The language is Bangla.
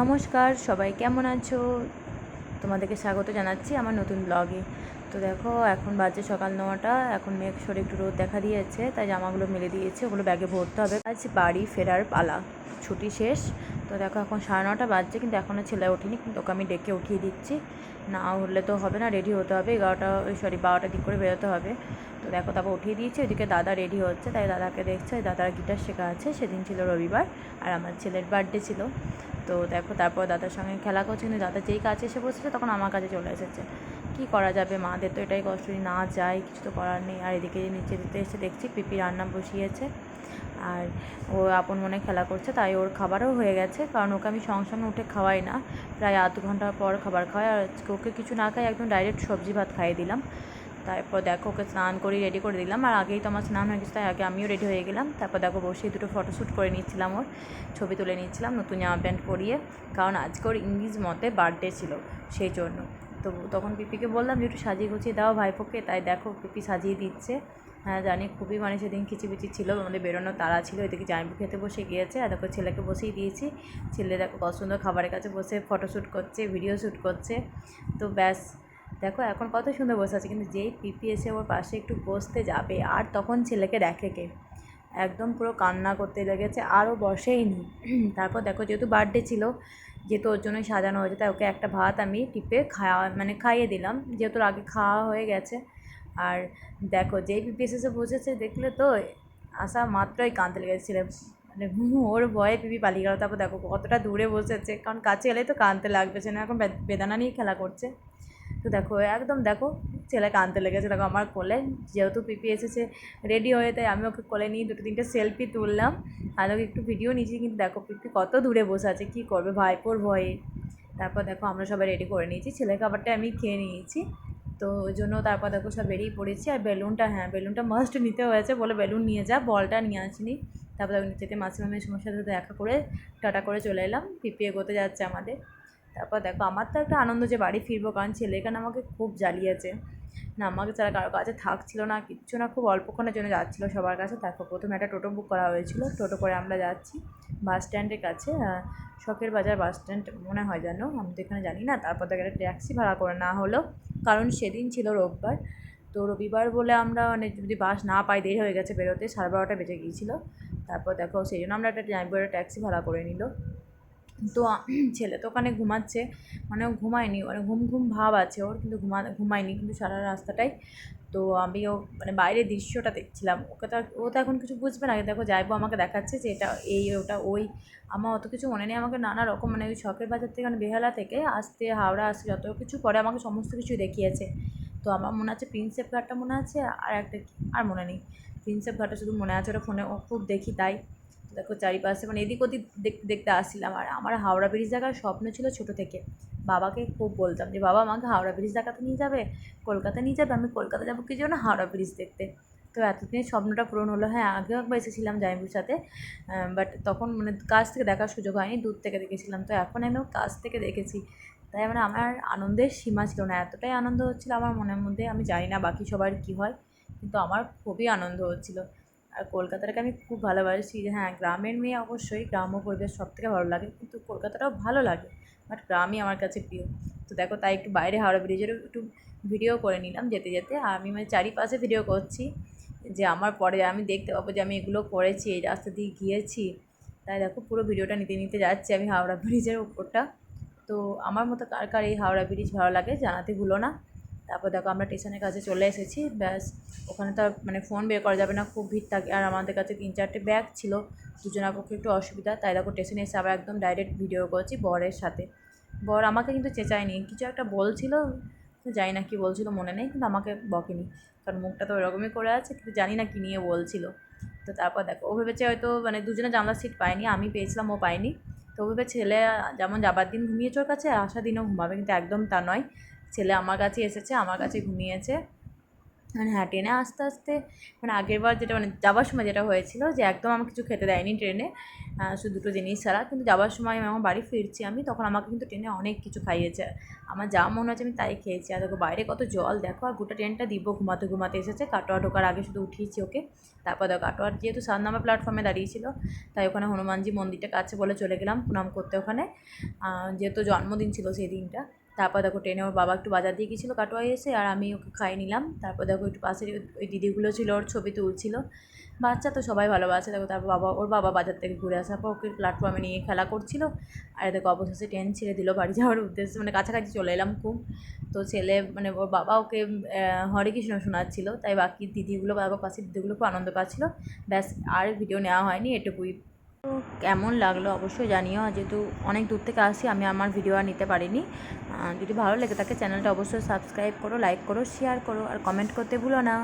নমস্কার, সবাই কেমন আছো? তোমাদেরকে স্বাগত জানাচ্ছি আমার নতুন ব্লগে। তো দেখো, এখন বাজে সকাল নটা, এখন মেঘ সরে একটু রোদ দেখা দিয়েছে, তাই জামাগুলো মেলে দিয়েছে, ওগুলো ব্যাগে ভরতে হবে। আজ বাড়ি ফেরার পালা, ছুটি শেষ। তো দেখো, এখন সাড়ে নটা বাজছে, কিন্তু এখনও ছেলে ওঠেনি, কিন্তু ওকে আমি ডেকে উঠিয়ে দিচ্ছি। না হলে তো হবে না রেডি হতে হবে, এগারোটা, ওই সরি বারোটার দিক করে বেরোতে হবে। তো দেখো, তারপর উঠিয়ে দিয়েছি, ওইদিকে দাদা রেডি হচ্ছে, তাই দাদাকে দেখছে দাদার গিটার শেখা আছে, সেদিন ছিল রবিবার, আর আমার ছেলের বার্থডে ছিল। তো দেখো, তারপর দাদার সঙ্গে খেলা করছে, কিন্তু দাদা যেই কাছে এসে বসেছে তখন আমার কাছে চলে এসেছে। কি করা যাবে? মাদের তো এটাই কষ্ট না যায় কিছু তো করার নেই। আর এদিকে নিচে দিতে এসে দেখছি পিপি রান্না বসিয়েছে। আর ও আপন মনে খেলা করছে, তাই ওর খাবারও হয়ে গেছে। কারণ ওকে আমি সঙ্গে সঙ্গে উঠে খাওয়াই না। প্রায় আধ ঘণ্টা পর খাবার খাওয়াই। আর ওকে কিছু না খাই, একদম ডাইরেক্ট সবজি ভাত খাইয়ে দিলাম। তারপর দেখো ওকে স্নান করে রেডি করে দিলাম। আর আগেই তো আমার স্নান হয়ে গেছে, তাই আগে আমিও রেডি হয়ে গেলাম। তারপর দেখো বসে দুটো ফটোশ্যুট করে নিচ্ছিলাম ওর, ছবি তুলে নিচ্ছিলাম নতুন জামা প্যান্ট পরিয়ে। কারণ আজকে ওর ইংলিশ মতে বার্থডে ছিল, সেই জন্য। তো তখন পিপিকে বললাম যে, একটু সাজিয়ে গুছিয়ে দাও ভাইপোকে। তাই দেখো পিপি সাজিয়ে দিচ্ছে। হ্যাঁ জানি খুবই মানে সেদিন খিচিবিচি ছিল, আমাদের বেরোনোর তাড়া ছিল, এদিকে জামাইবু খেতে বসে গিয়েছে। আর দেখো ছেলেকে বসেই দিয়েছি। ছেলে দেখো সুন্দর খাবারের কাছে বসে ফটোশ্যুট করছে ভিডিও শ্যুট করছে। তো ব্যাস দেখো, এখন কত সুন্দর বসে আছে, কিন্তু যেই পিপি এসে ওর পাশে একটু বসতে যাবে, আর তখন ছেলেকে দেখে কে? একদম পুরো কান্না করতে লেগেছে আরও বসেই নি। তারপর দেখো, যেহেতু বার্থডে ছিল, যেহেতু ওর জন্যই সাজানো হয়েছে, তাই ওকে একটা ভাত আমি টিপে খাওয়া মানে খাইয়ে দিলাম, যেহেতু আগে খাওয়া হয়ে গেছে। আর দেখো, যেই পিপি এসে বসেছে, দেখলে তো আসা মাত্রই কাঁদতে লেগেছে ছেলে মানে ওর ভয়ে পিপি পালিয়ে গেল। তারপর দেখো, কতটা দূরে বসেছে, কারণ কাছে এলেই তো কাঁদতে লাগবে না এখন বেদানা নিয়ে খেলা করছে। তো দেখো, একদম দেখো ছেলে কাঁদতে লেগেছে। দেখো, আমার কোলে যেহেতু পিপি এসেছে রেডি হয়ে, তাই আমি ওকে কোলে নিয়ে দুটো তিনটে সেলফি তুললাম। আর ওকে একটু ভিডিও নিয়েছি, কিন্তু দেখো, পিপি কত দূরে বসে আছে, কী করবে ভাইপোর ভয়ে। তারপর দেখো, আমরা সবাই রেডি করে নিয়েছি। ছেলের খাবারটা আমি খেয়ে নিয়েছি। তো ওই জন্য তারপর দেখো, সব বেরিয়ে পড়েছি। আর বেলুনটা হ্যাঁ বেলুনটা মাস্ট নিতে হয়েছে বলে বেলুন নিয়ে যা, বলটা নিয়ে আসিনি। তারপর দেখো, নিচেতে মাসিমামের সমস্যার সাথে দেখা করে, টাটা করে চলে এলাম। পিপি এগোতে যাচ্ছে আমাদের। তারপর দেখো, আমার তো একটা আনন্দ যে বাড়ি ফিরবো, কারণ ছেলে এখানে আমাকে খুব জ্বালিয়েছে। না, আমাকে ছাড়া কারও কাছে থাকছিল না, কিচ্ছু না, খুব অল্পক্ষণের জন্য যাচ্ছিল সবার কাছে। তারপর প্রথমে একটা টোটো বুক করা হয়েছিল, টোটো করে আমরা যাচ্ছি বাস স্ট্যান্ডের কাছে। শখের বাজার বাস স্ট্যান্ড মনে হয় যেন, আমি তো এখানে জানি না। তারপর দেখো, একটা ট্যাক্সি ভাড়া করে না হলো, কারণ সেদিন ছিল রোববার। তো রবিবার বলে আমরা মানে যদি বাস না পাই, দেরি হয়ে গেছে বেরোতে, সাড়ে বারোটা বেজে গিয়েছিল। তারপর দেখো, সেই জন্য আমরা একটা ট্যাক্সি ভাড়া করে নিল। তো ছেলে তো ওখানে ঘুমাচ্ছে। মানে ও ঘুমায়নি মানে ঘুম ঘুম ভাব আছে ওর, কিন্তু ঘুমা, ঘুমায়নি কিন্তু সারা রাস্তাটাই। তো আমিও মানে বাইরের দৃশ্যটা দেখছিলাম। ওকে তো ও তো এখন কিছু বুঝবে না। দেখো যাইবো, আমাকে দেখাচ্ছে যে এটা এই, ওটা ওই। আমার অত কিছু মনে নেই। আমাকে নানা রকম মানে ওই শখের বাজার থেকে মানে বেহালা থেকে আসতে, হাওড়া আসতে, যত কিছু পরে আমাকে সমস্ত কিছু দেখিয়েছে। তো আমার মনে আছে প্রিন্সেপ ঘাটটা মনে আছে, আর একটা আর মনে নেই। প্রিন্সেপ ঘাটটা শুধু মনে আছে ওটা ফোনে, ও খুব দেখি তাই। দেখো চারিপাশে মানে এদিক ওদিক দেখতে দেখতে আসছিলাম। আর আমার হাওড়া ব্রিজ দেখার স্বপ্ন ছিল ছোটো থেকে। বাবাকে খুব বলতাম যে, বাবা, আমাকে হাওড়া ব্রিজ দেখাতে নিয়ে যাবে? কলকাতা নিয়ে যাবে? আমি কলকাতা যাব কি জন্য হাওড়া ব্রিজ দেখতে? তো এতদিনের স্বপ্নটা পূরণ হলো। হ্যাঁ আগেও একবার এসেছিলাম জাইমুর সাথে বাট তখন মানে কাছ থেকে দেখার সুযোগ হয়নি, দূর থেকে দেখেছিলাম। তো এখন আমিও কাছ থেকে দেখেছি। তাই মানে আমার আনন্দের সীমা ছিল না। এতটাই আনন্দ হচ্ছিল আমার মনের মধ্যে। আমি জানি না বাকি সবার কী হয়, কিন্তু আমার খুবই আনন্দ হচ্ছিল। আর কলকাতাটাকে আমি খুব ভালোবাসি যে হ্যাঁ গ্রামের মেয়ে অবশ্যই গ্রাম্য পরিবেশ সব থেকে ভালো লাগে কিন্তু কলকাতাটাও ভালো লাগে বাট গ্রামই আমার কাছে প্রিয়। তো দেখো তাই একটু বাইরে হাওড়া ব্রিজেরও একটু ভিডিও করে নিলাম যেতে যেতে। আমি মানে চারিপাশে ভিডিও করছি যে আমার পরে আমি দেখতে পাবো যে আমি এগুলো করেছি, এই রাস্তা দিয়ে গিয়েছি। তাই দেখো পুরো ভিডিওটা নিতে নিতে যাচ্ছি আমি হাওড়া ব্রিজের উপরটা। তো আমার মতো কার কার এই হাওড়া ব্রিজ ভালো লাগে জানাতে ভুলো না। তারপর দেখো আমরা স্টেশনের কাছে চলে এসেছি, ব্যাস, ওখানে তো মানে ফোন বের করা যাবে না, খুব ভিড় থাকে। আর আমাদের কাছে তিন চারটে ব্যাগ ছিল, দুজনের পক্ষে একটু অসুবিধা। তাই দেখো স্টেশনে এসে আবার একদম ডাইরেক্ট ভিডিও করছি বরের সাথে। বর আমাকে কিন্তু চেঁচায়নি, কিছু একটা বলছিল জানি না কি বলছিল, মনে নেই, কিন্তু আমাকে বকেনি। কারণ মুখটা তো ওরকমই করে আছে, কিন্তু জানি না কী নিয়ে বলছিল। তো তারপর দেখো, ও ভেবেছে হয়তো মানে দুজনে জানলার সিট পায়নি, আমি পেয়েছিলাম, ও পাইনি তো ও ভেবে ছেলে, যেমন যাবার দিন ঘুমিয়েছে ওর কাছে আসার দিনও ঘুমাবে। কিন্তু একদম তা নয়। ছেলে আমার কাছে এসেছে, আমার কাছে ঘুমিয়েছে। মানে হ্যাঁ ট্রেনে আস্তে আস্তে মানে আগের বার যেটা মানে যাওয়ার সময় যেটা হয়েছিল যে একদম আমাকে কিছু খেতে দেয়নি ট্রেনে শুধু দুটো জিনিস ছাড়া। কিন্তু যাওয়ার সময় আমি আমার বাড়ি ফিরছি আমি, তখন আমাকে কিন্তু ট্রেনে অনেক কিছু খাইয়েছে। আমার যা মনে হচ্ছে আমি তাই খেয়েছি। আর দেখো, বাইরে কত জল, দেখো, আর গোটা ট্রেনটা দিব, ঘুমাতে ঘুমাতে এসেছে। কাটোয়া ঢোকার আগে শুধু উঠিয়েছি ওকে। তারপর দেখো কাটোয়ার যেহেতু সাত প্ল্যাটফর্মে দাঁড়িয়েছিল, তাই ওখানে হনুমানজি মন্দিরটা কাছে বলে চলে গেলাম, প্রণাম করতে ওখানে। যেহেতু জন্মদিন ছিল সেই দিনটা। তারপর দেখো ট্রেনে ওর বাবা একটু বাজার দিয়ে গেছিল কাটোয়ায় এসে, আর আমি ওকে খাইয়ে নিলাম। তারপর দেখো একটু পাশের ওই দিদিগুলো ছিল, ওর ছবি তুলছিল। বাচ্চা তো সবাই ভালোবাসে। দেখো তারপর বাবা, ওর বাবা বাজার থেকে ঘুরে আসার পর ওকে প্ল্যাটফর্মে নিয়ে খেলা করছিল। আর দেখো অবশেষে ট্রেন ছেড়ে দিল বাড়ি যাওয়ার উদ্দেশ্যে। মানে কাছাকাছি চলে এলাম খুব। তো ছেলে মানে ওর বাবা ওকে হরে কৃষ্ণ শোনাচ্ছিল। তাই বাকি দিদিগুলো, বাবা পাশের দিদিগুলো খুব আনন্দ পাচ্ছিলো। ব্যাস, আর ভিডিও নেওয়া হয়নি এটুকুই। কেমন লাগল অবশ্যই জানিও। যেহেতু অনেক দূর থেকে আসি, আমি আমার ভিডিও আর নিতে পারিনি। যদি ভালো লেগে থাকে চ্যানেলটা অবশ্যই সাবস্ক্রাইব করো লাইক করো শেয়ার করো আর কমেন্ট করতে ভুলো না।